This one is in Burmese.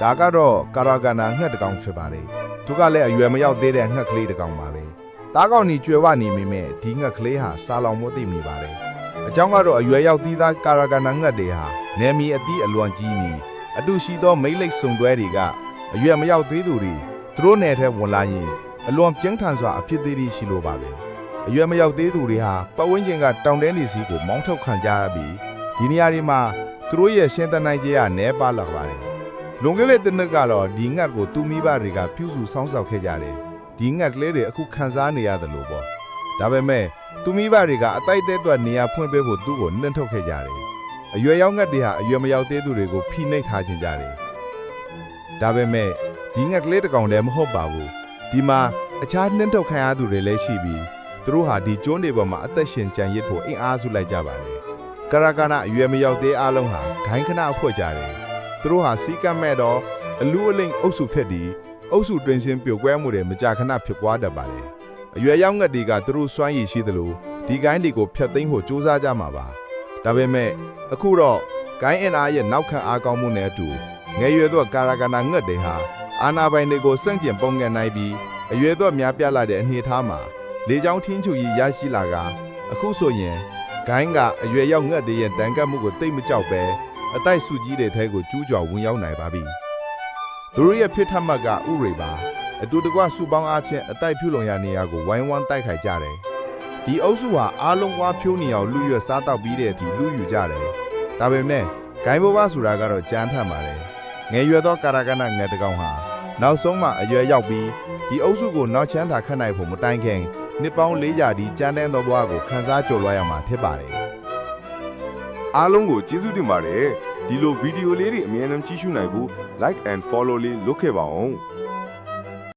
ဒါကတော့ကာရာဂနာငှက်တစ်ကောင်ဖြစ်ပါလေသူကလည်းအရွယ်မရောက်သေးတဲ့ငှက်ကလေးတစ်ကောင်ပါပဲတားကောင်ကြီးကျွယ်ဝနေမိမဲ့ဒီငှက်ကလေးဟာစားလောင်မသိမိပါလေအကြောင်းကတော့အရွယ်ရောက်သီးသားကာရာဂနာငှက်တွေဟာနယ်မီအသီးအလွန်ကြီးပြီးအတူရှိသောမိတ်လိတ်စုံတွဲတွေကအရွယ်မရောက်သေးသူတွေသူတို့နယ်ထဲဝင်လာရင်အလွန်ပြင်းထန်စွာအဖြစ်သေးသေးရှိလိုပါပဲအရွယ်မရောက်သေးသူတွေဟာပတ်ဝန်းကျင်ကတောင်တဲနေစီကိုမောင်းထုတ်ခံကြရပြီးဒီနေရာတွေမှာသူတို့ရဲ့ရှင်းတနိုင်ခြင်းကနဲပါလာပါတယ် လွန်ခဲ့တဲ့တစ်နှစ်ကတော့ဒီငတ်ကိုသူမိဘတွေကပြုစုစောင်းဆောက်ခဲ့ကြတယ်ဒီငတ်ကလေးတွေအခုခန်းစားနေရတယ်လို့ပေါ့ဒါပေမဲ့သူမိဘတွေကအတိုက်တဲအတွက်နေရာဖွင့်ပေးဖို့သူ့ကိုနှင်ထုတ်ခဲ့ကြတယ်အရွယ်ရောက်ငတ်တွေဟာအရွယ်မရောက်သေးသူတွေကိုဖိနှိပ်ထားခြင်းကြတယ်ဒါပေမဲ့ဒီငတ်ကလေးတစ်ကောင်တည်းမဟုတ်ပါဘူးဒီမှာအခြားနှင်ထုတ်ခံရသူတွေလည်းရှိပြီးသူတို့ဟာဒီကျွန်းတွေပေါ်မှာအသက်ရှင်ကြံရစ်ဖို့အင်အားစုလိုက်ကြပါတယ်ကာရကနာအရွယ်မရောက်သေးအလုံးဟာဂိုင်းခဏအဖွက်ကြတယ် သူတို့ဟာစီကတ်မဲ့တော့အလူအလိမ်အုပ်စုဖြစ်ပြီးအုပ်စုတွင်ရှင်ပြိုကွဲမှုတွေမကြာခဏဖြစ်ပွားတတ်ပါတယ်။အရွယ်ရောက်ငတ်တွေကသူတို့စွမ်းရည်ရှိသလိုဒီကိုင်းတွေကိုဖျက်သိမ်းဖို့စူးစမ်းကြမှာပါ။ဒါပေမဲ့အခုတော့ကိုင်းအင်အားရဲ့နောက်ခံအားကောင်းမှုနဲ့အတူငယ်ရွယ်သောကာရကနာငတ်တွေဟာအာနာပိုင်တွေကိုစန့်ကျင်ပုံငင်နိုင်ပြီးအရွယ်သောများပြားလာတဲ့အနေအထားမှာလေချောင်းထင်းချူကြီးရရှိလာကအခုဆိုရင်ဂိုင်းကအရွယ်ရောက်ငတ်တွေရဲ့တန်ကတ်မှုကိုတိတ်မကြောက်ပဲ အတိုက်စုကြီးတွေထဲကိုကျူးကျော်ဝင်ရောက်နိုင်ပါပြီ။သူတို့ရဲ့ဖြစ်ထမှတ်ကဥရိပါအတူတကွစုပေါင်းအားချင်းအတိုက်ပြုလုံရနေရာကိုဝိုင်းဝန်းတိုက်ခိုက်ကြတယ်။ဒီအုပ်စုဟာအားလုံးဝါဖြိုးနေအောင်လူရွက်စားတောက်ပြီးတဲ့အထိလူယူကြတယ်။ဒါပေမဲ့ဂိုင်းဘဘဆိုတာကတော့ကြမ်းထမ်းပါတယ်။ငယ်ရွယ်သောကာရကနငယ်တကောင်ဟာနောက်ဆုံးမှအရွယ်ရောက်ပြီးဒီအုပ်စုကိုနောက်ချမ်းသာခတ်နိုင်ဖို့မတိုင်ခင်နှစ်ပေါင်း400ဒီကြမ်းတမ်းသောဘဝကိုခန်းစားကြလွှားရမှာဖြစ်ပါတယ်။ အားလုံးကိုကျေးဇူးတင်ပါတယ်ဒီလိုဗီဒီယိုလေးတွေအမြဲတမ်းကြည့်ရှုနိုင်ဖို့ like and follow လေးလုပ်ခဲ့ပါအောင်